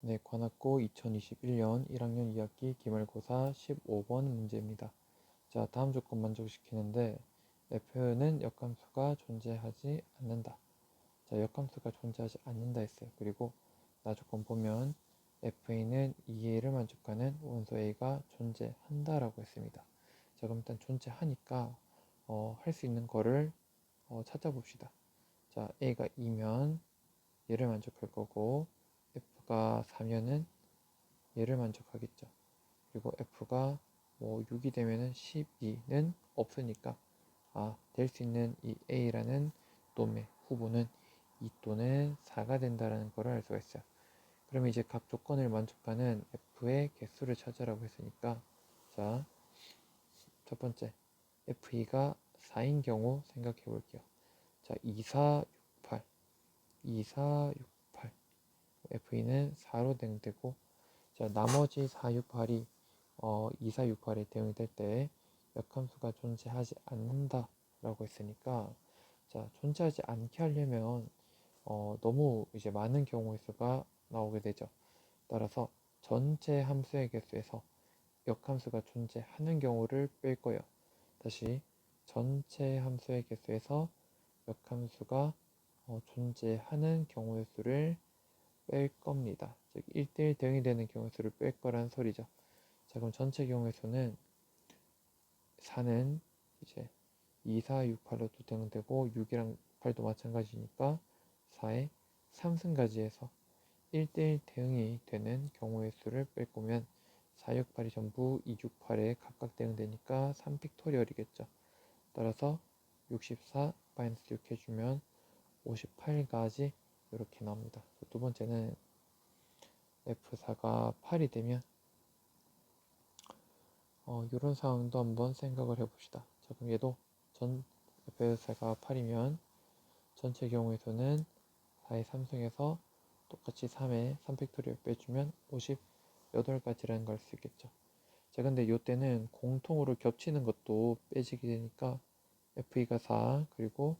네, 관악고 2021년 1학년 2학기 기말고사 15번 문제입니다. 자, 다음 조건 만족시키는데 f는 역함수가 존재하지 않는다. 자, 역함수가 존재하지 않는다 했어요. 그리고 나 조건 보면 fa는 2a를 만족하는 원소 a가 존재한다라고 했습니다. 자, 그럼 일단 존재하니까 어, 할 수 있는 거를 어, 찾아봅시다. 자, a가 2면 얘를 만족할 거고 f가 4면은 얘를 만족하겠죠. 그리고 f가 뭐 6이 되면은 12는 없으니까 아, 될 수 있는 이 a라는 놈의 후보는 2 또는 4가 된다라는 것을 알 수가 있어요. 그러면 이제 각 조건을 만족하는 f의 개수를 찾으라고 했으니까 자, 첫 번째 f2가 4인 경우 생각해 볼게요. 자, 2, 4, 6, 8 2, 4, 6, F2는 4로 대응되고 자 나머지 4, 6, 8이 어, 2, 4, 6, 8에 대응이 될때 역함수가 존재하지 않는다 라고 했으니까 자 존재하지 않게 하려면 어, 너무 이제 많은 경우의 수가 나오게 되죠. 따라서 전체 함수의 개수에서 역함수가 존재하는 경우를 뺄 거예요. 다시 전체 함수의 개수에서 역함수가 어, 존재하는 경우의 수를 뺄 겁니다. 즉 1대1 대응이 되는 경우 수를 뺄 거란 소리죠. 자 그럼 전체 경우의 수는 4는 이제 2, 4, 6, 8로 또 대응되고 6이랑 8도 마찬가지니까 4의 3승까지해서 1대1 대응이 되는 경우의 수를 뺄 거면 4, 6, 8이 전부 2, 6, 8에 각각 대응되니까 3픽토리얼이겠죠. 따라서 64 마이너스 6 해주면 58까지 이렇게 나옵니다. 두 번째는 F4가 8이 되면 어, 이런 상황도 한번 생각을 해봅시다. 자, 그럼 얘도 전 F4가 8이면 전체 경우에서는 4의 3승에서 똑같이 3의 3팩토리를 빼주면 58가지라는 걸 수 있겠죠. 자, 근데 이때는 공통으로 겹치는 것도 빼지게 되니까 F2가 4 그리고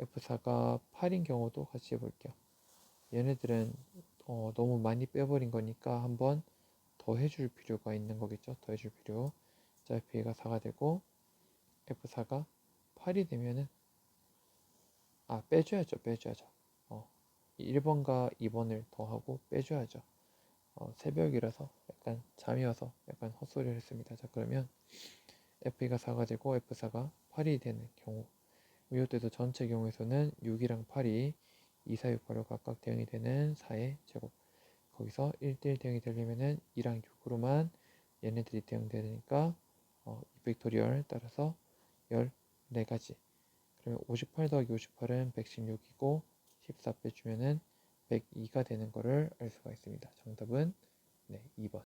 F4가 8인 경우도 같이 해볼게요. 얘네들은 어, 너무 많이 빼버린 거니까 한번 더 해줄 필요가 있는 거겠죠. 더 해줄 필요. 자, F가 4가 되고 F4가 8이 되면은 아 빼줘야죠. 빼줘야죠. 어, 1번과 2번을 더하고 빼줘야죠. 어, 새벽이라서 약간 잠이 와서 약간 헛소리를 했습니다. 자 그러면 F가 4가 되고 F4가 8이 되는 경우 이때도 전체 경우에서는 6이랑 8이 2, 4, 6, 8로 각각 대응이 되는 4의 제곱. 거기서 1대1 대응이 되려면은 2랑 6으로만 얘네들이 대응되니까 어, 2팩토리얼 따라서 14가지. 그러면 58 더하기 58은 116이고 14 빼주면은 102가 되는 거를 알 수가 있습니다. 정답은 네, 2번